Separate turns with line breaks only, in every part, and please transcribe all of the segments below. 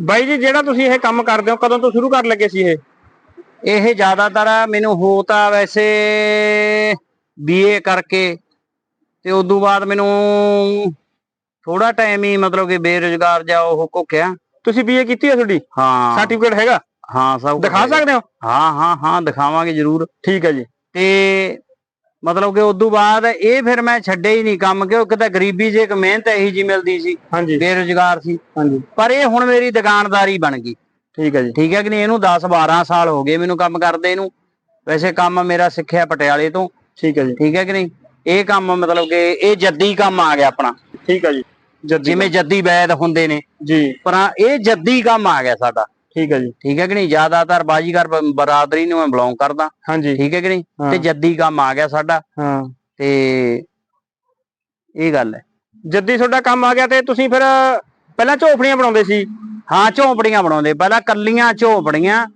ਬਾਈ ਜੀ ਜਿਹੜਾ ਤੁਸੀਂ ਇਹ ਕੰਮ ਕਰਦੇ ਹੋ ਕਦੋਂ ਤੋਂ ਸ਼ੁਰੂ ਕਰਨ ਲੱਗੇ ਸੀ ਇਹ?
ਇਹ ਜ਼ਿਆਦਾਤਰ ਮੈਨੂੰ ਹੋ ਤਾਂ ਵੈਸੇ ਬੀਏ ਕਰਕੇ ਤੇ ਉਦੋਂ ਬਾਅਦ ਮੈਨੂੰ ਥੋੜਾ ਟਾਈਮ ਹੀ ਮਤਲਬ ਕਿ ਬੇਰੁਜ਼ਗਾਰ ਜਾ ਉਹ ਘੁੱਕਿਆ
ਤੁਸੀਂ ਬੀਏ ਕੀਤੀ ਹੈ ਤੁਹਾਡੀ?
ਹਾਂ।
ਸਰਟੀਫਿਕੇਟ ਹੈਗਾ?
ਹਾਂ ਸਭ
ਦਿਖਾ। ਸਕਦੇ ਹੋ?
ਹਾਂ ਹਾਂ ਹਾਂ ਦਿਖਾਵਾਂਗੇ ਜ਼ਰੂਰ।
ਠੀਕ ਹੈ ਜੀ।
ਤੇ ਮਤਲਬ ਕਿ ਉਦੋਂ ਬਾਅਦ ਇਹ ਫਿਰ ਮੈਂ ਛੱਡੇ ਹੀ ਨਹੀਂ ਕੰਮ ਕਿਉਂਕਿ ਤਾਂ ਗਰੀਬੀ 'ਚ ਇੱਕ ਮਿਹਨਤ ਇਹੀ ਜੀ ਮਿਲਦੀ ਸੀ
ਹਾਂਜੀ।
ਬੇਰੁਜ਼ਗਾਰ ਸੀ।
ਹਾਂਜੀ।
ਪਰ ਇਹ ਹੁਣ ਮੇਰੀ ਦੁਕਾਨਦਾਰੀ ਬਣ ਗਈ।
ਠੀਕ ਹੈ ਜੀ।
ਠੀਕ ਹੈ ਕਿ ਨਹੀਂ? ਇਹਨੂੰ 10 12 ਸਾਲ ਹੋ ਗਏ ਮੈਨੂੰ ਕੰਮ ਕਰਦੇ ਨੂੰ। ਵੈਸੇ ਕੰਮ ਮੇਰਾ ਸਿੱਖਿਆ ਪਟਿਆਲੇ ਤੋਂ।
ਠੀਕ ਹੈ ਜੀ।
ਠੀਕ ਹੈ ਕਿ ਨਹੀਂ? ਇਹ ਕੰਮ ਮਤਲਬ ਕਿ ਇਹ ਜੱਦੀ ਕੰਮ ਆ ਗਿਆ ਆਪਣਾ।
ਠੀਕ ਹੈ ਜੀ।
ਜਿਵੇਂ ਜੱਦੀ ਵੈਦ ਹੁੰਦੇ ਨੇ।
ਜੀ।
ਪਰ ਇਹ ਜੱਦੀ ਕੰਮ ਆ ਗਿਆ ਸਾਡਾ।
ਠੀਕ ਹੈ ਜੀ।
ਠੀਕ ਹੈ ਕਿ ਨਹੀਂ? ਜ਼ਿਆਦਾਤਰ ਬਾਜੀਗਰ ਬ- ਬਰਾਦਰੀ ਨੂੰ ਮੈਂ ਬਿਲੋਂਗ ਕਰਦਾ।
ਹਾਂਜੀ।
ਠੀਕ ਹੈ ਕਿ ਨਹੀਂ?
ਹਾਂ।
ਤੇ ਜੱਦੀ ਕੰਮ ਆ ਗਿਆ ਸਾਡਾ।
ਹਾਂ।
ਤੇ ਇਹ ਗੱਲ ਹੈ।
ਜੱਦੀ ਤੁਹਾਡਾ ਕੰਮ ਆ ਗਿਆ ਤੇ ਤੁਸੀਂ ਫਿਰ ਪਹਿਲਾਂ ਝੋਪੜੀਆਂ ਬਣਾਉਂਦੇ ਸੀ?
ਹਾਂ ਝੋਪੜੀਆਂ ਬਣਾਉਂਦੇ। ਪਹਿਲਾਂ ਕੱਲੀਆਂ ਝੋਪੜੀਆਂ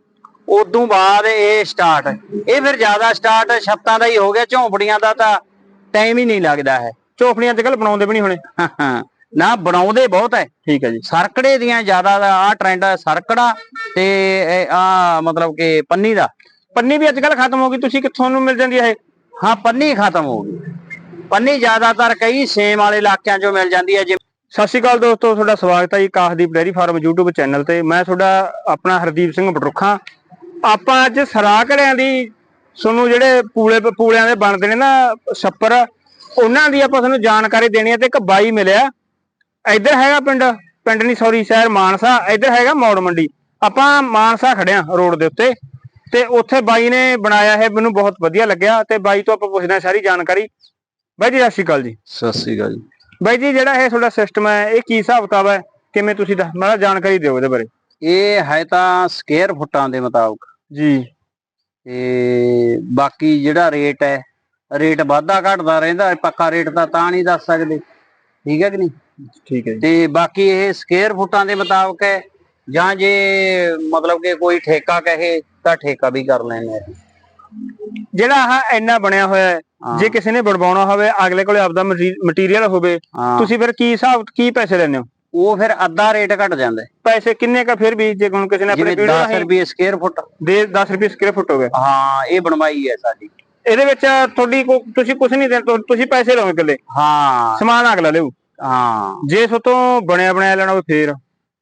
ਉਦੋਂ ਬਾਅਦ ਇਹ ਸਟਾਰਟ ਇਹ ਫਿਰ ਜ਼ਿਆਦਾ ਸਟਾਰਟ ਛੱਤਾਂ ਦਾ ਹੀ ਹੋ ਗਿਆ। ਝੋਪੜੀਆਂ ਦਾ ਤਾਂ ਟਾਈਮ ਹੀ ਨਹੀਂ ਲੱਗਦਾ ਹੈ।
ਝੋਪੜੀਆਂ ਅੱਜ ਕੱਲ ਬਣਾਉਂਦੇ ਵੀ ਨਹੀਂ ਹੋਣੇ।
ਨਾ ਬਣਾਉਂਦੇ ਬਹੁਤ ਹੈ
ਠੀਕ ਹੈ ਜੀ।
ਸਰਕੜੇ ਦੀਆਂ ਜ਼ਿਆਦਾ ਆ ਟ੍ਰੈਂਡ ਹੈ ਸਰਕੜਾ ਤੇ ਆ ਮਤਲਬ ਕਿ ਪੰਨੀ ਦਾ।
ਪੰਨੀ ਵੀ ਅੱਜ ਕੱਲ ਖਤਮ ਹੋ ਗਈ ਤੁਸੀਂ ਕਿੱਥੋਂ ਨੂੰ ਮਿਲ ਜਾਂਦੀ ਹੈ ਇਹ?
ਹਾਂ ਪੰਨੀ ਖਤਮ ਹੋ ਗਈ। ਪੰਨੀ ਜ਼ਿਆਦਾਤਰ ਕਈ ਸੇਮ ਵਾਲੇ ਇਲਾਕਿਆਂ 'ਚੋਂ ਮਿਲ ਜਾਂਦੀ ਹੈ ਜਿਵੇਂ
ਸਤਿ ਸ਼੍ਰੀ ਅਕਾਲ ਦੋਸਤੋ ਤੁਹਾਡਾ ਸਵਾਗਤ ਹੈ ਜੀ Kahdeep dairy farm YouTube channel ਤੇ। ਮੈਂ ਤੁਹਾਡਾ ਆਪਣਾ ਹਰਦੀਪ ਸਿੰਘ ਬਟਰੁੱਖਾ। ਆਪਾਂ ਅੱਜ ਸਰਾਕੜਿਆਂ ਦੀ ਤੁਹਾਨੂੰ ਜਿਹੜੇ ਪੂਲੇ ਪੂਲਿਆਂ ਦੇ ਬਣਦੇ ਨੇ ਨਾ ਛੱਪਰ ਉਹਨਾਂ ਦੀ ਆਪਾਂ ਤੁਹਾਨੂੰ ਜਾਣਕਾਰੀ ਦੇਣੀ ਹੈ ਤੇ ਇੱਕ ਬਾਈ ਮਿਲਿਆ। ਇੱਧਰ ਹੈਗਾ ਪਿੰਡ ਪਿੰਡ ਨਹੀਂ ਸੌਰੀ ਸ਼ਹਿਰ ਮਾਨਸਾ ਇੱਧਰ ਹੈਗਾ ਮੌੜ ਮੰਡੀ। ਆਪਾਂ ਮਾਨਸਾ ਖੜਿਆ ਰੋਡ ਦੇ ਉੱਤੇ ਤੇ ਉੱਥੇ ਬਾਈ ਨੇ ਬਣਾਇਆ ਹੈ ਮੈਨੂੰ ਬਹੁਤ ਵਧੀਆ ਲੱਗਿਆ ਤੇ ਬਾਈ ਤੋਂ ਆਪਾਂ ਪੁੱਛਦੇ ਹਾਂ ਸਾਰੀ ਜਾਣਕਾਰੀ। ਬਾਈ ਜੀ ਸਤਿ ਸ਼੍ਰੀ ਅਕਾਲ ਜੀ।
ਸਤਿ ਸ੍ਰੀ ਅਕਾਲ
ਬਾਈ ਜੀ ਜਿਹੜਾ ਇਹ ਤੁਹਾਡਾ ਸਿਸਟਮ ਹੈ ਇਹ ਕੀ ਹਿਸਾਬ ਕਿਤਾਬ ਹੈ? ਕਿਵੇਂ ਤੁਸੀਂ ਦੱਸ ਮੈਨੂੰ ਜਾਣਕਾਰੀ ਦਿਓ ਇਹਦੇ ਬਾਰੇ।
ਇਹ ਹੈ ਤਾਂ ਸਕੁਅਰ ਫੁੱਟਾਂ ਦੇ ਮੁਤਾਬਕ।
ਜੀ।
ਤੇ ਬਾਕੀ ਜਿਹੜਾ ਰੇਟ ਹੈ ਰੇਟ ਵਾਧਾ ਘਟਦਾ ਰਹਿੰਦਾ ਪੱਕਾ ਰੇਟ ਤਾਂ ਤਾਂ ਨਹੀਂ ਦੱਸ ਸਕਦੇ। ਠੀਕ ਹੈ ਕਿ ਨਹੀਂ?
ਠੀਕ ਹੈ ਜੀ।
ਤੇ ਬਾਕੀ ਇਹ ਸਕੁਅਰ ਫੁੱਟਾਂ ਦੇ ਮੁਤਾਬਕ ਹੈ ਜਾਂ ਜੇ ਮਤਲਬ ਕਿ ਕੋਈ ਠੇਕਾ ਕਹੇ ਤਾਂ ਠੇਕਾ ਵੀ ਕਰ ਲੈਣੇ
ਜਿਹੜਾ ਆਹ ਇੰਨਾ ਬਣਿਆ ਹੋਇਆ ਹੈ। ਜੇ ਕਿਸੇ ਨੇ ਬਣਵਾਉਣਾ ਹੋਵੇ ਅਗਲੇ ਕੋਲੇ ਆਪਦਾ ਮਟੀਰੀਅਲ ਹੋਵੇ ਤੁਸੀਂ ਫਿਰ ਕੀ ਹਿਸਾਬ ਕੀ ਪੈਸੇ ਲੈਂਦੇ ਹੋ?
ਉਹ ਫਿਰ ਅੱਧਾ ਰੇਟ ਘਟ ਜਾਂਦਾ।
ਪੈਸੇ ਕਿੰਨੇ ਕਾ ਫਿਰ ਵੀ ਜੇ ਹੁਣ ਕਿਸੇ ਨੇ ਆਪਣੇ
ਜਿਵੇਂ
ਵੀਡੀਓ
10 ਰੁਪਏ ਸਕੁਅਰ ਫੁੱਟ।
ਦੇ 10 ਰੁਪਏ ਸਕੁਅਰ ਫੁੱਟ ਹੋ ਗਏ।
ਹਾਂ ਇਹ ਬਣਵਾਈ ਹੈ ਸਾਡੀ।
ਇਹਦੇ ਵਿੱਚ ਤੁਹਾਡੀ ਕੋ- ਤੁਸੀਂ ਕੁਝ ਨਹੀਂ ਦੇ ਤੁਸੀਂ ਪੈਸੇ ਲਓਗੇ ਇਕੱਲੇ।
ਹਾਂ।
ਸਮਾਨ ਅਗਲਾ ਲਿਓ।
ਹਾਂ।
ਜੇ ਸੋਤੋਂ ਬਣਿਆ ਬਣਾਇਆ ਲੈਣਾ ਹੋਵੇ ਫੇਰ।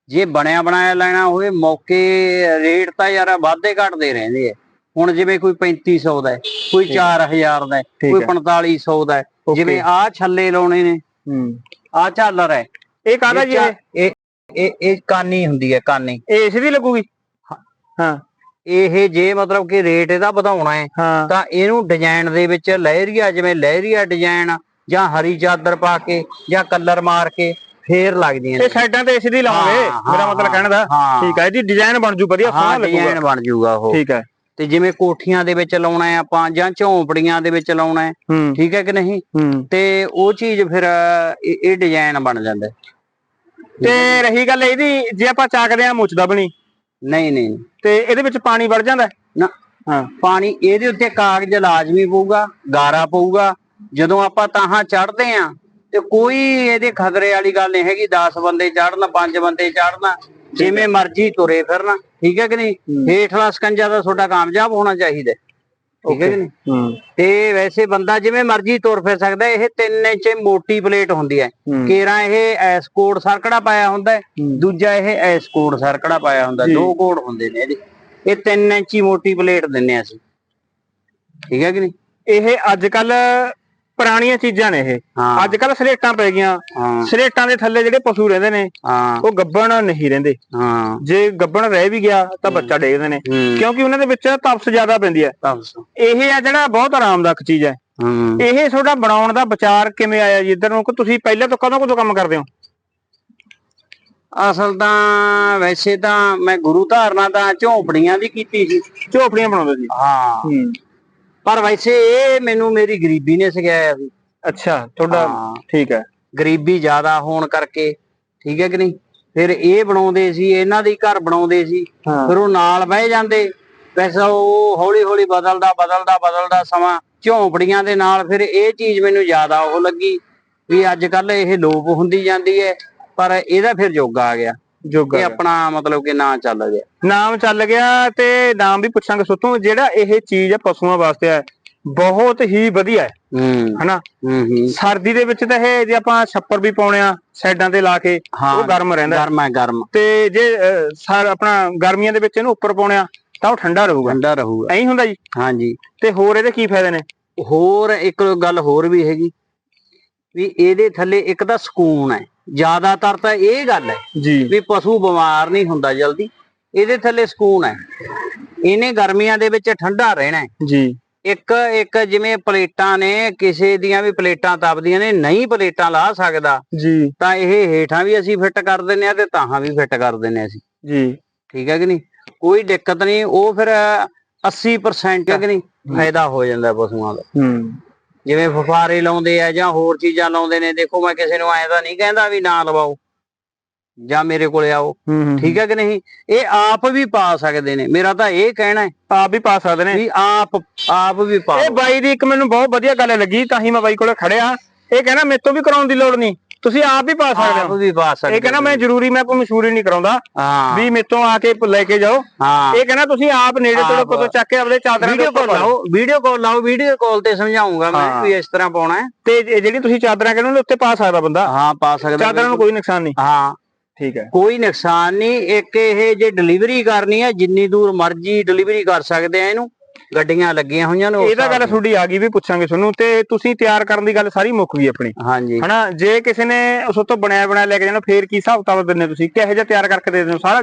ਜੇ ਬਣਿਆ ਬਣਾਇਆ ਲੈਣਾ ਹੋਵੇ ਮੌਕੇ ਰੇਟ ਤਾਂ ਯਾਰ ਵਾਧੇ ਘਟਦੇ ਰਹਿੰਦੇ ਆ। ਹੁਣ ਜਿਵੇਂ ਕੋਈ 3500 ਦਾ ਹੈ ਕੋਈ 4000 ਦਾ ਹੈ
ਠੀਕ
ਕੋਈ
ਹੈ।
4500 ਦਾ ਹੈ।
Okay.
ਜਿਵੇਂ ਆਹ ਛੱਲੇ ਲਾਉਣੇ ਨੇ
ਹੂੰ।
ਆਹ ਝਾਲਰ ਹੈ।
ਇਹ ਕਾਹਦਾ ਜੀ ਇਹ
ਇਹ? ਇਹ ਇਹ ਕਾਨੀ ਹੁੰਦੀ ਹੈ ਕਾਨੀ।
ਇਹ ਇਸ ਦੀ ਲੱਗੂਗੀ? ਹਾਂ।
ਇਹ ਜੇ ਮਤਲਬ ਕਿ ਰੇਟ ਇਹਦਾ ਵਧਾਉਣਾ ਹੈ
ਹਾਂ।
ਤਾਂ ਇਹਨੂੰ ਡਿਜ਼ਾਈਨ ਦੇ ਵਿੱਚ ਲਹਿਰੀਆ ਜਿਵੇਂ ਲਹਿਰੀਆ ਡਿਜ਼ਾਈਨ ਜਾਂ ਹਰੀ ਚਾਦਰ ਪਾ ਕੇ ਜਾਂ ਕਲਰ ਮਾਰ ਕੇ ਫੇਰ ਲੱਗਦੀਆਂ
ਇਹ ਸਾਈਡਾਂ ਤੇ ਇਸ ਦੀ ਲਾਉਂਗੇ
ਹਾਂ,
ਮੇਰਾ
ਹਾਂ,
ਮਤਲਬ ਕਹਿਣ ਦਾ।
ਹਾਂ।
ਠੀਕ ਹੈ ਇਹਦੀ ਡਿਜ਼ਾਈਨ ਬਣ ਜੂ ਵਧੀਆ
ਹਾਂ
ਸੋਹਣਾ
ਡਿਜ਼ਾਈਨ
ਲੱਗੂਗਾ
ਬਣ ਜਾਊਗਾ ਉਹ।
ਠੀਕ ਹੈ।
ਤੇ ਜਿਵੇਂ ਕੋਠੀਆਂ ਦੇ ਵਿੱਚ ਲਾਉਣਾ ਹੈ ਆਪਾਂ ਜਾਂ ਝੌਂਪੜੀਆਂ ਦੇ ਵਿੱਚ ਲਾਉਣਾ ਹੈ
ਹੂੰ।
ਠੀਕ ਹੈ ਕਿ ਨਹੀਂ?
ਹੂੰ।
ਤੇ ਉਹ ਚੀਜ਼ ਫਿਰ ਇਹ ਇਹ ਡਿਜ਼ਾਈਨ ਬਣ ਜਾਂਦਾ ਹੈ।
ਤੇ ਰਹੀ ਗੱਲ ਇਹਦੀ ਜੇ ਆਪਾਂ ਚੱਕਦੇ ਆ ਮੁੱਚਦਾ ਬਣੀ
ਨਹੀਂ ਨਹੀਂ
ਤੇ ਇਹਦੇ ਵਿੱਚ ਪਾਣੀ ਵੜ ਜਾਂਦਾ? ਹੈ?
ਨਾ।
ਹਾਂ।
ਪਾਣੀ ਇਹਦੇ ਉੱਤੇ ਕਾਗਜ਼ ਲਾਜ਼ਮੀ ਪਊਗਾ ਗਾਰਾ ਪਊਗਾ। ਜਦੋਂ ਆਪਾਂ ਤਾਹਾਂ ਚੜਦੇ ਆ ਤੇ ਕੋਈ ਇਹਦੇ ਖਤਰੇ ਵਾਲੀ ਗੱਲ ਨਹੀਂ ਹੈਗੀ 10 ਬੰਦੇ ਚੜਨ 5 ਬੰਦੇ ਚੜਨ ਜਿਵੇਂ ਮਰਜ਼ੀ ਤੁਰੇ ਫਿਰਨ। ਠੀਕ ਹੈ ਕਿ ਨਹੀਂ? ਹੇਠਲਾ ਸਕੰਜਾ ਦਾ ਤੁਹਾਡਾ ਕਾਮਯਾਬ ਹੋਣਾ ਚਾਹੀਦਾ। ਹੈ। ਠੀਕ ਹੈ ਕਿ ਨਹੀਂ ਤੇ ਵੈਸੇ ਬੰਦਾ ਜਿਵੇਂ ਮਰਜ਼ੀ ਤੁਰ ਫਿਰ ਸਕਦਾ। ਇਹ 3 ਇੰਚ ਮੋਟੀ ਪਲੇਟ ਹੁੰਦੀ ਹੈ। ਕੇਰਾ ਇਹ ਐਸ ਕੋਡ ਸਰਕੜਾ ਪਾਇਆ ਹੁੰਦਾ। ਦੂਜਾ ਇਹ ਐਸ ਕੋਡ ਸਰਕੜਾ ਪਾਇਆ ਹੁੰਦਾ। ਦੋ ਕੋਡ ਹੁੰਦੇ ਨੇ ਇਹਦੇ ਇਹ 3 ਇੰਚੀ ਮੋਟੀ ਪਲੇਟ ਦਿੰਨੇ ਆ ਅਸੀਂ ਠੀਕ ਹੈ ਕਿ ਨਹੀਂ
ਇਹ ਅੱਜ ਕੱਲ ਪੁਰਾਣੀਆਂ ਚੀਜ਼ਾਂ ਨੇ ਇਹ।
ਹਾਂ।
ਅੱਜ ਕੱਲ ਸਲੇਟਾਂ ਪੈ ਗਈਆਂ।
ਹਾਂ।
ਸਲੇਟਾਂ ਦੇ ਥੱਲੇ ਜਿਹੜੇ ਪਸ਼ੂ ਰਹਿੰਦੇ ਨੇ
ਹਾਂ।
ਉਹ ਗੱਬਣ ਨਹੀਂ ਰਹਿੰਦੇ।
ਹਾਂ।
ਜੇ ਗੱਬਣ ਰਹਿ ਵੀ ਗਿਆ ਤਾਂ ਬੱਚਾ ਡੇਗਦੇ ਨੇ।
ਹੂੰ।
ਕਿਉਂਕਿ ਉਹਨਾਂ ਦੇ ਵਿੱਚ ਤਪਸ ਜ਼ਿਆਦਾ ਪੈਂਦੀ ਹੈ। ਇਹ ਆ ਜਿਹੜਾ ਬਹੁਤ ਆਰਾਮਦਾਇਕ ਚੀਜ਼ ਹੈ।
ਹੂੰ।
ਇਹ ਤੁਹਾਡਾ ਬਣਾਉਣ ਦਾ ਵਿਚਾਰ ਕਿਵੇਂ ਆਇਆ ਜੀ? ਇੱਧਰ ਨੂੰ ਕਿ ਤੁਸੀਂ ਪਹਿਲਾਂ ਤੋਂ ਕਦੋਂ ਕਦੋਂ ਕੰਮ ਕਰਦੇ ਹੋ?
ਅਸਲ ਤਾਂ ਵੈਸੇ ਤਾਂ ਮੈਂ ਗੁਰੂ ਧਾਰਨਾ ਤਾਂ ਝੌਂਪੜੀਆਂ ਦੀ ਕੀਤੀ ਸੀ।
ਝੋਪੜੀਆਂ ਬਣਾਉਂਦੇ ਸੀ।
ਹਾਂ।
ਹੂੰ।
ਪਰ ਵੈਸੇ ਇਹ ਮੈਨੂੰ ਮੇਰੀ ਗਰੀਬੀ ਨੇ ਸਿਖਾਇਆ ਸੀ
ਅੱਛਾ ਤੁਹਾਡਾ
ਹਾਂ।
ਠੀਕ ਹੈ।
ਗਰੀਬੀ ਜ਼ਿਆਦਾ ਹੋਣ ਕਰਕੇ ਠੀਕ ਹੈ ਕਿ ਨਹੀਂ? ਫਿਰ ਇਹ ਬਣਾਉਂਦੇ ਸੀ ਇਹਨਾਂ ਦੇ ਘਰ ਬਣਾਉਂਦੇ ਸੀ।
ਹਾਂ।
ਫਿਰ ਉਹ ਨਾਲ ਬਹਿ ਜਾਂਦੇ। ਵੈਸੇ ਉਹ ਹੌਲੀ ਹੌਲੀ ਬਦਲਦਾ ਬਦਲਦਾ ਬਦਲਦਾ ਸਮਾਂ ਝੌਂਪੜੀਆਂ ਦੇ ਨਾਲ ਫਿਰ ਇਹ ਚੀਜ਼ ਮੈਨੂੰ ਜ਼ਿਆਦਾ ਉਹ ਲੱਗੀ ਵੀ ਅੱਜ ਕੱਲ ਇਹ ਲੋਪ ਹੁੰਦੀ ਜਾਂਦੀ ਹੈ ਪਰ ਇਹਦਾ ਫਿਰ ਯੁੱਗ ਆ ਗਿਆ।
ਜੋਗਾ
ਇਹ ਆਪਣਾ ਮਤਲਬ ਕਿ ਨਾਂ ਚੱਲ ਗਿਆ।
ਨਾਮ ਚੱਲ ਗਿਆ ਤੇ ਨਾਮ ਵੀ ਪੁੱਛਾਂਗੇ ਸੋਤੋਂ ਜਿਹੜਾ ਇਹ ਚੀਜ਼ ਹੈ ਪਸ਼ੂਆਂ ਵਾਸਤੇ ਹੈ ਬਹੁਤ ਹੀ ਵਧੀਆ ਹੈ। ਹਨਾ? ਸਰਦੀ ਦੇ ਵਿੱਚ ਤਾਂ ਇਹ ਜੇ ਆਪਾਂ ਛੱਪਰ ਵੀ ਪਾਉਣੇ ਆ ਸਾਈਡਾਂ ਤੇ ਲਾ ਕੇ ਉਹ ਗਰਮ ਰਹਿੰਦਾ।
ਗਰਮ ਹੈ ਗਰਮ।
ਤੇ ਜੇ ਸਰ ਆਪਣਾ ਗਰਮੀਆਂ ਦੇ ਵਿੱਚ ਇਹਨੂੰ ਉੱਪਰ ਪਾਉਣੇ ਆ ਤਾਂ ਉਹ ਠੰਡਾ ਰਹੂਗਾ।
ਠੰਡਾ ਰਹੂਗਾ।
ਐਂ ਹੁੰਦਾ ਜੀ?
ਹਾਂਜੀ।
ਤੇ ਹੋਰ ਇਹਦੇ ਕੀ ਫਾਇਦੇ ਨੇ?
ਹੋਰ ਇੱਕ ਗੱਲ ਹੋਰ ਵੀ ਹੈਗੀ ਵੀ ਇਹਦੇ ਥੱਲੇ ਇੱਕ ਤਾਂ ਸਕੂਨ ਹੈ। ਜ਼ਿਆਦਾਤਰ ਤਾਂ ਇਹ ਗੱਲ ਹੈ
ਜੀ।
ਵੀ ਪਸ਼ੂ ਬਿਮਾਰ ਨਹੀਂ ਹੁੰਦਾ ਜਲਦੀ। ਇਹਦੇ ਥੱਲੇ ਸਕੂਨ ਹੈ। ਇਹਨੇ ਗਰਮੀਆਂ ਦੇ ਵਿੱਚ ਠੰਡਾ ਰਹਿਣਾ
ਜੀ।
ਇੱਕ ਇੱਕ ਜਿਵੇਂ ਪਲੇਟਾਂ ਨੇ ਕਿਸੇ ਦੀਆਂ ਵੀ ਪਲੇਟਾਂ ਤਪਦੀਆਂ ਨੇ ਨਹੀਂ ਪਲੇਟਾਂ ਲਾ ਸਕਦਾ।
ਜੀ।
ਤਾਂ ਇਹ ਹੇਠਾਂ ਵੀ ਅਸੀਂ ਫਿੱਟ ਕਰ ਦਿੰਨੇ ਆ ਤੇ ਤਾਹਾਂ ਵੀ ਫਿੱਟ ਕਰ ਦਿੰਨੇ ਆ ਅਸੀਂ।
ਜੀ।
ਠੀਕ ਹੈ ਕਿ ਨਹੀਂ? ਕੋਈ ਦਿੱਕਤ ਨਹੀਂ ਉਹ ਫਿਰ 80% ਹੈ ਕਿ ਨਹੀਂ? ਫਾਇਦਾ ਹੋ ਜਾਂਦਾ ਪਸ਼ੂਆਂ ਦਾ।
ਹੂੰ।
ਜਿਵੇਂ ਫਫਾਰੇ ਲਾਉਂਦੇ ਆ ਜਾਂ ਹੋਰ ਚੀਜ਼ਾਂ ਲਾਉਂਦੇ ਨੇ ਦੇਖੋ ਮੈਂ ਕਿਸੇ ਨੂੰ ਐਂ ਤਾਂ ਨਹੀਂ ਕਹਿੰਦਾ ਵੀ ਨਾ ਲਵਾਓ ਜਾਂ ਮੇਰੇ ਕੋਲੇ ਆਓ। ਠੀਕ ਹੈ ਕਿ ਨਹੀਂ? ਇਹ ਆਪ ਵੀ ਪਾ ਸਕਦੇ ਨੇ। ਮੇਰਾ ਤਾਂ ਇਹ ਕਹਿਣਾ ਹੈ।
ਆਪ ਵੀ ਪਾ ਸਕਦੇ ਨੇ।
ਵੀ ਆਪ ਆਪ ਵੀ ਪਾ
ਇਹ ਬਾਈ ਦੀ ਇੱਕ ਮੈਨੂੰ ਬਹੁਤ ਵਧੀਆ ਗੱਲ ਲੱਗੀ ਤਾਂ ਹੀ ਮੈਂ ਬਾਈ ਕੋਲੇ ਖੜਿਆ। ਇਹ ਕਹਿੰਦਾ ਮੇਰੇ ਤੋਂ ਵੀ ਕਰਾਉਣ ਦੀ ਲੋੜ ਨਹੀਂ। ਤੁਸੀਂ ਆਪ ਵੀ ਪਾ ਸਕਦੇ
ਆਪ
ਹੋ।
ਵੀ ਪਾ ਸਕਦੇ
ਇਹ ਕਹਿੰਦਾ ਮੈਂ ਜ਼ਰੂਰੀ ਮੈਂ ਕੋਈ ਮਸ਼ਹੂਰੀ ਨਹੀਂ ਕਰਾਉਂਦਾ।
ਹਾਂ।
ਵੀ ਮੇਰੇ ਤੋਂ ਆ ਕੇ ਲੈ ਕੇ ਜਾਓ।
ਹਾਂ।
ਇਹ ਕਹਿੰਦਾ ਤੁਸੀਂ ਆਪ ਨੇੜੇ ਤੋਂ। ਕੋਤੋਂ ਚੱਕ ਕੇ ਆਪਦੇ ਚਾਦਰਾਂ ਦੇ
ਵੀਡੀਓ
ਉੱਪਰ
ਕਾਲ
ਲਾਓ।
ਵੀਡੀਓ ਕਾਲ ਲਾਓ ਵੀਡੀਓ ਕਾਲ ਤੇ ਸਮਝਾਉਂਗਾ ਮੈਂ
ਹਾਂ।
ਵੀ ਇਸ ਤਰ੍ਹਾਂ ਪਾਉਣਾ ਹੈ।
ਤੇ ਜਿਹੜੀ ਤੁਸੀਂ ਚਾਦਰਾਂ ਕਹਿੰਦੇ ਉਹਦੇ ਉੱਤੇ ਪਾ ਸਕਦਾ ਬੰਦਾ।
ਹਾਂ ਪਾ ਸਕਦਾ
ਚਾਦਰਾਂ ਨੂੰ ਕੋਈ ਨੁਕਸਾਨ ਨਹੀਂ।
ਹਾਂ।
ਠੀਕ ਹੈ।
ਕੋਈ ਨੁਕਸਾਨ ਨਹੀਂ। ਇੱਕ ਇਹ ਜੇ ਡਿਲੀਵਰੀ ਕਰਨੀ ਹੈ ਜਿੰਨੀ ਦੂਰ ਮਰਜ਼ੀ ਡਿਲੀਵਰੀ ਕਰ ਸਕਦੇ ਆ ਇਹਨੂੰ। ਗੱਡੀਆਂ ਲੱਗੀਆਂ ਹੋਈਆਂ ਨੇ ਉਸ
ਇਹਦਾ ਗੱਲ ਤੁਹਾਡੀ ਆ ਗਈ ਵੀ ਪੁੱਛਾਂਗੇ ਤੁਹਾਨੂੰ ਤੇ ਤੁਸੀਂ ਤਿਆਰ ਕਰਨ ਦੀ ਗੱਲ ਸਾਰੀ ਮੁੱਕ ਗਈ ਆਪਣੀ।
ਹਾਂਜੀ।
ਹਨਾ ਜੇ ਕਿਸੇ ਨੇ ਉਸ ਤੋਂ ਬਣਾਇਆ ਬਣਾਇਆ ਲੈ ਕੇ ਜਾਣਾ ਫੇਰ ਕੀ ਹਿਸਾਬ ਕਿਤਾਬ ਦਿੰਦੇ ਤੁਸੀਂ? ਕਿਹੋ ਜਿਹਾ ਤਿਆਰ ਕਰਕੇ ਦੇ ਦਿੰਦੇ ਹੋ? ਸਾਰਾ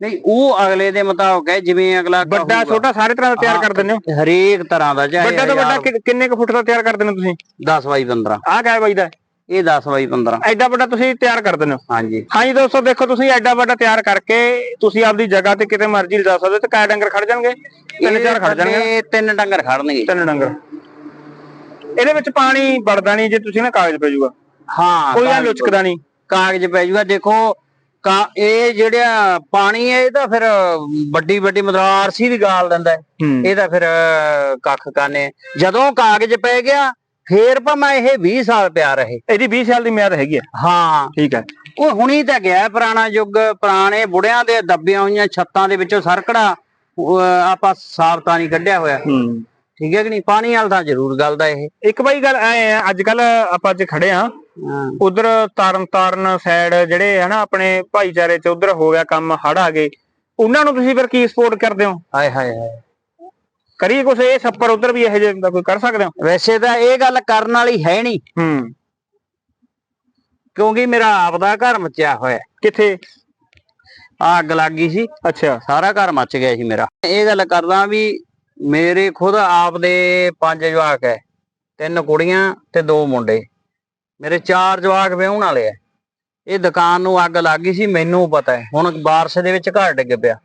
ਨਹੀਂ ਉਹ ਅਗਲੇ ਦੇ ਮੁਤਾਬਕ ਹੈ ਜਿਵੇਂ ਅਗਲਾ
ਵੱਡਾ। ਛੋਟਾ ਸਾਰੇ ਤਰ੍ਹਾਂ ਦਾ ਤਿਆਰ ਕਰ ਦਿੰਦੇ ਹੋ?
ਹਰੇਕ ਤਰ੍ਹਾਂ ਦਾ ਚਾਹੇ
ਵੱਡਾ ਤੋਂ ਵੱਡਾ ਕਿੰਨੇ ਕੁ ਫੁੱਟ ਦਾ ਤਿਆਰ ਕਰ ਦਿੰਦੇ ਹੋ ਤੁਸੀਂ?
10 ਬਾਈ 15
ਆਹ ਕਿਆ ਬਾਈ ਦਾ
ਇਹ 10 ਬਾਈ 15
ਐਡਾ ਵੱਡਾ ਤੁਸੀਂ ਤਿਆਰ ਕਰ ਦਿੰਦੇ ਹੋ?
ਹਾਂਜੀ।
ਹਾਂਜੀ ਦੋਸਤੋ ਦੇਖੋ ਤੁਸੀਂ ਐਡਾ ਵੱਡਾ ਤਿਆਰ ਕਰਕੇ ਤੁਸੀਂ ਆਪਦੀ ਜਗ੍ਹਾ ਤੇ ਕਿਤੇ ਮਰਜ਼ੀ ਲਿਜਾ ਸਕਦੇ ਹੋ ਤੇ ਕਾਇਆ ਡੰਗਰ ਖੜ ਜਾਣਗੇ? ਤਿੰਨ ਚਾਰ ਖੜ ਜਾਣਗੇ।
ਇਹ ਤਿੰਨ ਡੰਗਰ ਖੜਨਗੇ।
ਤਿੰਨ ਡੰਗਰ। ਇਹਦੇ ਵਿੱਚ ਪਾਣੀ ਵੜਦਾ ਨਹੀਂ ਜੇ ਤੁਸੀਂ ਨਾ ਕਾਗਜ਼ ਪੈ ਜਾਊਗਾ।
ਹਾਂ
ਕੋਈ ਆ
ਕਾਗਜ਼-
ਲੁਚਕਦਾ ਨਹੀਂ।
ਕਾਗਜ਼ ਪੈ ਜੂਗਾ ਦੇਖੋ ਕਾ ਇਹ ਜਿਹੜਾ ਪਾਣੀ ਹੈ ਇਹ ਤਾਂ ਫਿਰ ਵੱਡੀ ਵੱਡੀ ਮਤਲਬ ਆਰਸੀ ਵੀ ਗਾਲ ਦਿੰਦਾ ਹੈ।
ਹੂੰ।
ਇਹ ਤਾਂ ਫਿਰ ਕੱਖ ਕਾਨੇ। ਜਦੋਂ ਕਾਗਜ਼ ਪੈ ਗਿਆ ਫੇਰ ਭਾਵੇਂ ਇਹ 20 ਸਾਲ ਪਿਆ ਰਹੇ
ਇਹਦੀ 20 ਸਾਲ ਦੀ ਮਿਆਦ ਹੈਗੀ ਆ?
ਹਾਂ।
ਠੀਕ ਹੈ
ਉਹ ਹੁਣੀ ਤਾਂ ਗਿਆ ਹੈ ਪੁਰਾਣਾ ਯੁੱਗ ਪੁਰਾਣੇ ਬੁੜਿਆਂ ਦੇ ਦੱਬੀਆਂ ਹੋਈਆਂ ਛੱਤਾਂ ਦੇ ਵਿੱਚੋਂ ਸਰਕੜਾ ਆਪਾਂ ਸਾਫ਼ ਤਾਂ ਨਹੀਂ ਕੱਢਿਆ ਹੋਇਆ।
ਹੂੰ।
ਠੀਕ ਹੈ ਕਿ ਨਹੀਂ? ਪਾਣੀ ਵਾਲ ਤਾਂ ਜ਼ਰੂਰ ਗਲਦਾ ਇਹ।
ਇੱਕ ਬਾਈ ਗੱਲ ਐ ਆ ਅੱਜ ਕੱਲ ਆਪਾਂ ਅੱਜ ਖੜੇ ਆ।
ਹਾਂ।
ਉਧਰ ਤਾਰਨ ਤਾਰਨ ਸਾਈਡ ਜਿਹੜੇ ਹਨਾ ਆਪਣੇ ਭਾਈਚਾਰੇ ਚ ਉਧਰ ਹੋ ਗਿਆ ਕੰਮ ਹੜ ਆ ਗਏ। ਉਹਨਾਂ ਨੂੰ ਤੁਸੀਂ ਫਿਰ ਕੀ ਸਪੋਰਟ ਕਰਦੇ ਹੋ?
ਹਾਏ ਹਾਏ ਹਾਏ।
ਕਰੀਏ ਕੁਛ ਇਹ ਛੱਪਰ ਉਧਰ ਵੀ ਇਹੋ ਜਿਹਾ ਕੋਈ ਕਰ ਸਕਦੇ ਹੋ?
ਵੈਸੇ ਤਾਂ ਇਹ ਗੱਲ ਕਰਨ ਵਾਲੀ ਹੈ ਨਹੀਂ।
ਹੂੰ।
ਕਿਉਂਕਿ ਮੇਰਾ ਆਪ ਦਾ ਘਰ ਮਚਿਆ ਹੋਇਆ।
ਕਿੱਥੇ?
ਆ ਅੱਗ ਲੱਗ ਗਈ ਸੀ।
ਅੱਛਾ।
ਸਾਰਾ ਘਰ ਮੱਚ ਗਿਆ ਸੀ ਮੇਰਾ। ਇਹ ਗੱਲ ਕਰਦਾ ਵੀ ਮੇਰੇ ਖੁਦ ਆਪ ਦੇ ਪੰਜ ਜਵਾਕ ਹੈ। ਤਿੰਨ ਕੁੜੀਆਂ ਤੇ ਦੋ ਮੁੰਡੇ। ਮੇਰੇ ਚਾਰ ਜਵਾਕ ਵਿਆਹਣ ਵਾਲੇ ਆ ਇਹ ਦੁਕਾਨ ਨੂੰ ਅੱਗ ਲੱਗ ਗਈ ਸੀ ਮੈਨੂੰ ਪਤਾ ਹੈ। ਹੁਣ ਬਾਰਿਸ਼ ਦੇ ਵਿੱਚ ਘਰ ਡਿੱਗ ਪਿਆ।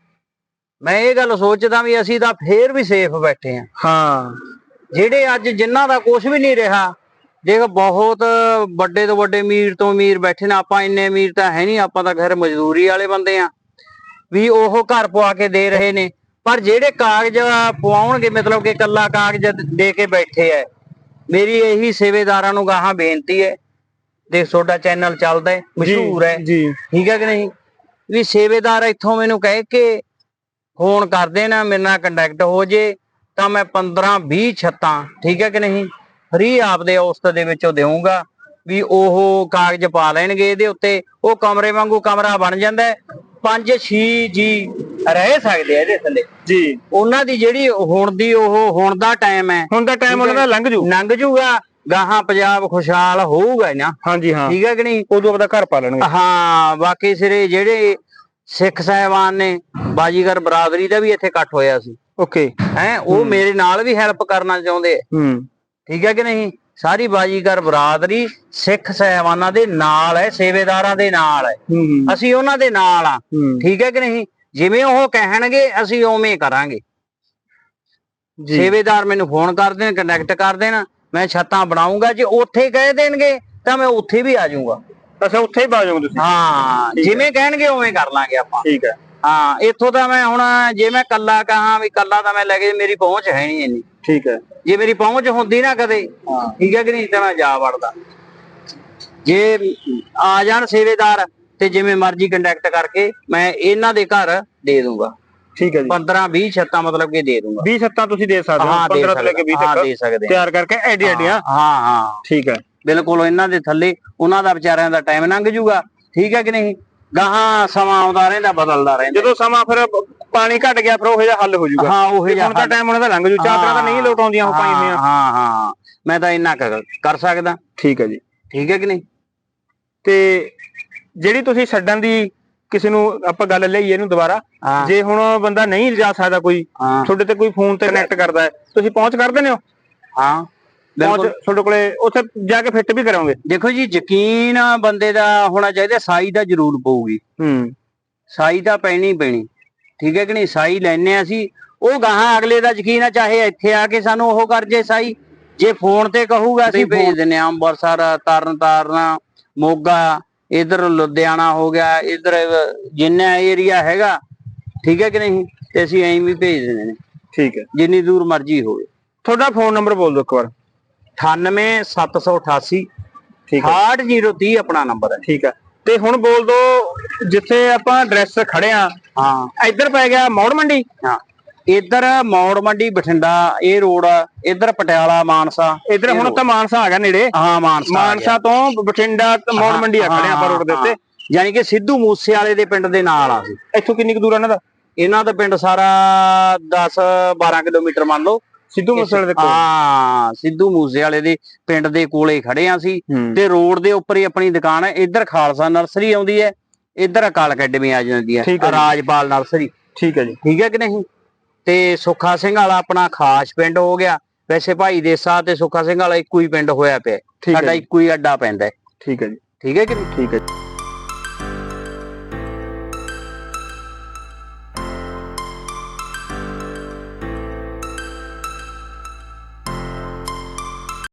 ਮੈਂ ਇਹ ਗੱਲ ਸੋਚਦਾ ਵੀ ਅਸੀਂ ਤਾਂ ਫੇਰ ਵੀ ਸੇਫ ਬੈਠੇ ਆ
ਹਾਂ।
ਜਿਹੜੇ ਅੱਜ ਜਿਨ੍ਹਾਂ ਦਾ ਕੁਝ ਵੀ ਨਹੀਂ ਰਿਹਾ ਦੇਖ ਬਹੁਤ ਵੱਡੇ ਤੋਂ ਵੱਡੇ ਅਮੀਰ ਤੋਂ ਅਮੀਰ ਬੈਠੇ ਨੇ ਆਪਾਂ ਇੰਨੇ ਅਮੀਰ ਤਾਂ ਹੈ ਨਹੀਂ ਆਪਾਂ ਤਾਂ ਖੈਰ ਮਜ਼ਦੂਰੀ ਵਾਲੇ ਬੰਦੇ ਆ ਵੀ ਉਹ ਘਰ ਪਵਾ ਕੇ ਦੇ ਰਹੇ ਨੇ ਪਰ ਜਿਹੜੇ ਕਾਗਜ਼ ਪਵਾਉਣਗੇ ਮਤਲਬ ਕਿ ਕੱਲਾ ਕਾਗਜ਼ ਦੇ ਕੇ ਬੈਠੇ ਐ ਮੇਰੀ ਇਹੀ ਸੇਵੇਦਾਰਾਂ ਨੂੰ ਗਾਹਾਂ ਬੇਨਤੀ ਹੈ ਦੇਖ ਤੁਹਾਡਾ ਚੈਨਲ ਚੱਲਦਾ ਹੈ ਮਸ਼ਹੂਰ ਹੈ ਠੀਕ ਹੈ ਕਿ ਨਹੀਂ? ਵੀ ਸੇਵੇਦਾਰ ਇੱਥੋਂ ਮੈਨੂੰ ਕਹਿ ਕੇ ਫੋਨ ਕਰ ਦੇਣਾ ਮੇਰੇ ਨਾਲ ਕੰਟੈਕਟ ਹੋ ਜੇ ਤਾਂ ਮੈਂ 15 20 ਛੱਤਾਂ ਠੀਕ ਹੈ ਕਿ ਨਹੀਂ? ਫ੍ਰੀ ਆਪਦੇ ਔਸਤ ਦੇ ਵਿੱਚੋਂ ਦੇਵਾਂਗਾ ਵੀ ਉਹ ਕਾਗਜ਼ ਪਾ ਲੈਣਗੇ ਇਹਦੇ ਉੱਤੇ। ਉਹ ਕਮਰੇ ਵਾਂਗੂ ਕਮਰਾ ਬਣ ਜਾਂਦਾ ਹੈ। ਪੰਜ ਛੇ ਜੀ ਰਹਿ ਸਕਦੇ ਆ ਇਹਦੇ ਥੱਲੇ।
ਜੀ।
ਉਹਨਾਂ ਦੀ ਜਿਹੜੀ ਹੁਣ ਦੀ ਉਹ ਹੁਣ ਦਾ ਟਾਈਮ ਹੈ।
ਹੁਣ ਦਾ ਟਾਈਮ ਉਹਨਾਂ ਦਾ ਲੰਘ ਜੂ।
ਲੰਘ ਜੂਗਾ। ਗਾਹਾਂ ਪੰਜਾਬ ਖੁਸ਼ਹਾਲ ਹੋਊਗਾ ਨਾ।
ਹਾਂਜੀ ਹਾਂ।
ਠੀਕ ਹੈ ਕਿ ਨਹੀਂ?
ਉਦੋਂ ਆਪਦਾ ਘਰ ਪਾ ਲੈਣਗੇ।
ਹਾਂ ਬਾਕੀ ਸਿਰੇ ਜਿਹੜੇ ਸਿੱਖ ਸਾਹਿਬਾਨ ਨੇ ਬਾਜੀਗਰ ਬਰਾਦਰੀ ਦਾ ਵੀ ਇੱਥੇ ਇਕੱਠ ਹੋਇਆ ਸੀ।
ਓਕੇ।
ਹੈ ਉਹ ਮੇਰੇ ਨਾਲ ਵੀ ਹੈਲਪ ਕਰਨਾ ਚਾਹੁੰਦੇ।
ਹੂੰ।
ਠੀਕ ਹੈ ਕਿ ਨਹੀਂ? ਸਾਰੀ ਬਾਜੀਗਰ ਬਰਾਦਰੀ ਸਿੱਖ ਸਾਹਿਬਾਨਾਂ ਦੇ ਨਾਲ ਹੈ ਸੇਵੇਦਾਰਾਂ ਦੇ ਨਾਲ ਹੈ। ਅਸੀਂ ਉਹਨਾਂ ਦੇ ਨਾਲ ਆ ਠੀਕ ਹੈ ਕਿ ਨਹੀਂ? ਜਿਵੇਂ ਉਹ ਕਹਿਣਗੇ ਅਸੀਂ ਉਵੇਂ ਕਰਾਂਗੇ।
ਜੀ।
ਸੇਵੇਦਾਰ ਮੈਨੂੰ ਫੋਨ ਕਰ ਦੇਣ ਕਨੈਕਟ ਕਰ ਦੇਣ ਮੈਂ ਛੱਤਾਂ ਬਣਾਉਂਗਾ ਜੇ ਉੱਥੇ ਕਹਿ ਦੇਣਗੇ ਤਾਂ ਮੈਂ ਉੱਥੇ ਵੀ ਆ ਜਾਊਂਗਾ।
ਅੱਛਾ ਉੱਥੇ ਹੀ ਪਾ ਜਾਓਗੇ ਤੁਸੀਂ?
ਹਾਂ ਜਿਵੇਂ ਕਹਿਣਗੇ ਉਵੇਂ ਕਰ ਲਾਂਗੇ ਆਪਾਂ।
ਠੀਕ ਹੈ।
ਹਾਂ ਇੱਥੋਂ ਤਾਂ ਮੈਂ ਹੁਣ ਜੇ ਮੈਂ ਕੱਲਾ ਕਹਾ ਵੀ ਕੱਲਾ ਤਾਂ ਮੈਂ ਲੈ ਕੇ ਮੇਰੀ ਪਹੁੰਚ ਹੈ ਨਹੀਂ ਇੰਨੀ।
ਠੀਕ ਹੈ।
ਜੇ ਮੇਰੀ ਪਹੁੰਚ ਹੁੰਦੀ ਨਾ ਕਦੇ ਠੀਕ ਹੈ ਕਿ ਨਹੀਂ? ਤਾਂ ਮੈਂ ਜਾ ਵੜਦਾ। ਜੇ ਆ ਜਾਣ ਸੇਵੇਦਾਰ ਤੇ ਜਿਵੇਂ ਮਰਜ਼ੀ ਕੰਟੈਕਟ ਕਰਕੇ ਮੈਂ ਇਹਨਾਂ ਦੇ ਘਰ ਦੇ ਦੂੰਗਾ।
ਠੀਕ ਹੈ ਜੀ।
15 20 ਛੱਤਾਂ ਮਤਲਬ ਕਿ ਦੇ ਦੂੰਗਾ।
20 ਸੱਤਾਂ ਤੁਸੀਂ ਦੇ ਸਕਦੇ ਹੋ
ਹਾਂ ਦੇ
15 ਤੋਂ ਲੈ ਕੇ 20
ਸਕਦੇ ਹਾਂ।
ਤੱਕ ਤਿਆਰ ਕਰਕੇ ਐਡੀ ਐਡੀਆਂ
ਹਾਂ ਹਾਂ।
ਠੀਕ ਹੈ।
ਬਿਲਕੁਲ ਇਹਨਾਂ ਦੇ ਥੱਲੇ ਉਹਨਾਂ ਦਾ ਵਿਚਾਰਿਆਂ ਦਾ ਟਾਈਮ ਲੰਘ ਜੂਗਾ ਠੀਕ ਹੈ ਕਿ ਨਹੀਂ? ਗਾਹਾਂ ਸਮਾਂ ਆਉਂਦਾ ਰਹਿੰਦਾ ਬਦਲਦਾ ਰਹਿੰਦਾ।
ਜਦੋਂ ਸਮਾਂ ਫਿਰ ਪਾਣੀ ਘਟ ਗਿਆ ਫਿਰ ਉਹ ਜਿਹਾ ਹੱਲ ਹੋ ਜਾਊਗਾ।
ਹਾਂ ਉਹ ਜਿਹਾ
ਹੁਣ ਤਾਂ ਟਾਈਮ ਉਹਨਾਂ ਦਾ ਲੰਘ ਜੂ ਚਾਦਰਾਂ ਤਾਂ ਨਹੀਂ ਲੋਟ ਆਉਂਦੀਆਂ ਉਹ ਪਾਈ ਹੋਈਆਂ।
ਹਾਂ ਹਾਂ ਮੈਂ ਤਾਂ ਇੰਨਾ ਕਰ ਸਕਦਾ।
ਠੀਕ ਹੈ ਜੀ।
ਠੀਕ ਹੈ ਕਿ ਨਹੀਂ?
ਤੇ ਜਿਹੜੀ ਤੁਸੀਂ ਛੱਡਣ ਦੀ ਕਿਸੇ ਨੂੰ ਆਪਾਂ ਗੱਲ ਲਈ ਇਹਨੂੰ ਦੁਬਾਰਾ ਜੇ ਹੁਣ ਬੰਦਾ ਨਹੀਂ ਲਿਜਾ ਸਕਦਾ ਕੋਈ ਤੁਹਾਡੇ ਤੇ ਕੋਈ ਫੋਨ ਤੇ ਕਨੈਕਟ ਕਰਦਾ ਹੈ ਤੁਸੀਂ ਪਹੁੰਚ ਕਰ ਦਿੰਦੇ ਹੋ
ਹਾਂ।
ਪਹੁੰਚ
ਬਿਲਕੁਲ
ਤੁਹਾਡੇ ਕੋਲੇ ਉੱਥੇ ਜਾ ਕੇ ਫਿੱਟ ਵੀ ਕਰਾਂਗੇ।
ਦੇਖੋ ਜੀ ਯਕੀਨ ਬੰਦੇ ਦਾ ਹੋਣਾ ਚਾਹੀਦਾ ਸਾਈ ਦਾ ਜ਼ਰੂਰ ਪਊਗੀ।
ਹੂੰ।
ਸਾਈ ਤਾਂ ਪੈਣੀ ਹੀ ਪੈਣੀ। ਠੀਕ ਹੈ ਕਿ ਨਹੀਂ? ਸਾਈ ਲੈਣੇ ਆ ਅਸੀਂ। ਉਹ ਗਾਹਾਂ ਅਗਲੇ ਦਾ ਯਕੀਨ ਆ ਚਾਹੇ ਇੱਥੇ ਆ ਕੇ ਸਾਨੂੰ ਉਹ ਕਰ ਜੇ ਸਾਈ। ਜੇ ਫੋਨ ਤੇ ਕਹੂਗਾ ਅਸੀਂ
ਨਹੀਂ,
ਭੇਜ ਦਿੰਨੇ ਆ ਅੰਮ੍ਰਿਤਸਰ ਤਰਨ ਤਾਰਨ ਮੋਗਾ ਇਧਰ ਲੁਧਿਆਣਾ ਹੋ ਗਿਆ ਇਧਰ ਜਿੰਨਾ ਏਰੀਆ ਹੈਗਾ। ਠੀਕ ਹੈ ਕਿ ਨਹੀਂ? ਤੇ ਅਸੀਂ ਐਂ ਵੀ ਭੇਜ ਦਿੰਦੇ ਨੇ।
ਠੀਕ ਹੈ।
ਜਿੰਨੀ ਦੂਰ ਮਰਜ਼ੀ ਹੋਵੇ।
ਤੁਹਾਡਾ ਫੋਨ ਨੰਬਰ ਬੋਲ ਦਿਓ ਇੱਕ ਵਾਰ।
98788
ਠੀਕ ਹੈ।
6030 ਆਪਣਾ ਨੰਬਰ ਹੈ।
ਠੀਕ ਹੈ। ਤੇ ਹੁਣ ਬੋਲ ਦਿਓ ਜਿੱਥੇ ਆਪਾਂ ਐਡਰੈਸ ਖੜੇ ਆ
ਹਾਂ।
ਇੱਧਰ ਪੈ ਗਿਆ ਮੌੜ ਮੰਡੀ?
ਹਾਂ। ਇਧਰ ਮੌੜ ਮੰਡੀ ਬਠਿੰਡਾ ਇਹ ਰੋਡ ਇਧਰ ਪਟਿਆਲਾ ਮਾਨਸਾ।
ਇੱਧਰ ਹੁਣ ਤਾਂ ਮਾਨਸਾ ਆ ਗਿਆ ਨੇੜੇ।
ਹਾਂ ਮਾਨਸਾ ਆ।
ਮਾਨਸਾ ਤੋਂ ਬਠਿੰਡਾ ਤੇ ਮੌੜ ਮੰਡੀ ਆ ਖੜੇ ਆ ਆਪਾਂ ਰੋਡ ਦੇ ਉੱਤੇ।
ਯਾਨੀ ਕਿ ਸਿੱਧੂ ਮੂਸੇ ਵਾਲੇ ਦੇ ਪਿੰਡ ਦੇ ਨਾਲ ਆ। ਸੀ
ਇੱਥੋਂ ਕਿੰਨੀ ਕੁ ਦੂਰ ਆ ਇਹਨਾਂ ਦਾ?
ਇਹਨਾਂ ਦਾ ਪਿੰਡ ਸਾਰਾ 10 12 ਕਿਲੋਮੀਟਰ ਮੰਨ ਲਓ।
ਸਿੱਧੂ ਮੂਸੇਵਾਲੇ ਦੇ ਕੋਲ?
ਹਾਂ ਸਿੱਧੂ ਮੂਸੇ ਵਾਲੇ ਦੇ ਪਿੰਡ ਦੇ ਕੋਲੇ ਖੜੇ ਆ ਸੀ ਤੇ ਰੋਡ ਦੇ ਉੱਪਰ ਹੀ ਆਪਣੀ ਦੁਕਾਨ ਹੈ। ਇੱਧਰ ਖਾਲਸਾ ਨਰਸਰੀ ਆਉਂਦੀ ਹੈ ਇੱਧਰ ਅਕਾਲ ਅਕੈਡਮੀ ਆ ਜਾਂਦੀ ਹੈ। ਰਾਜਪਾਲ ਨਰਸਰੀ।
ਠੀਕ ਹੈ ਜੀ।
ਠੀਕ ਹੈ ਕਿ ਨਹੀਂ? ਤੇ ਸੁੱਖਾ ਸਿੰਘ ਵਾਲਾ ਆਪਣਾ ਖਾਸ ਪਿੰਡ ਹੋ ਗਿਆ। ਵੈਸੇ ਭਾਈ ਦੇਸਾ ਤੇ ਸੁੱਖਾ ਸਿੰਘ ਵਾਲਾ ਇੱਕੋ ਹੀ ਪਿੰਡ ਹੋਇਆ ਪਿਆ। ਸਾਡਾ ਇੱਕੋ ਹੀ ਅੱਡਾ ਪੈਂਦਾ
ਠੀਕ ਹੈ ਜੀ।
ਠੀਕ ਹੈ ਕਿ ਨਹੀਂ?
ਠੀਕ ਹੈ।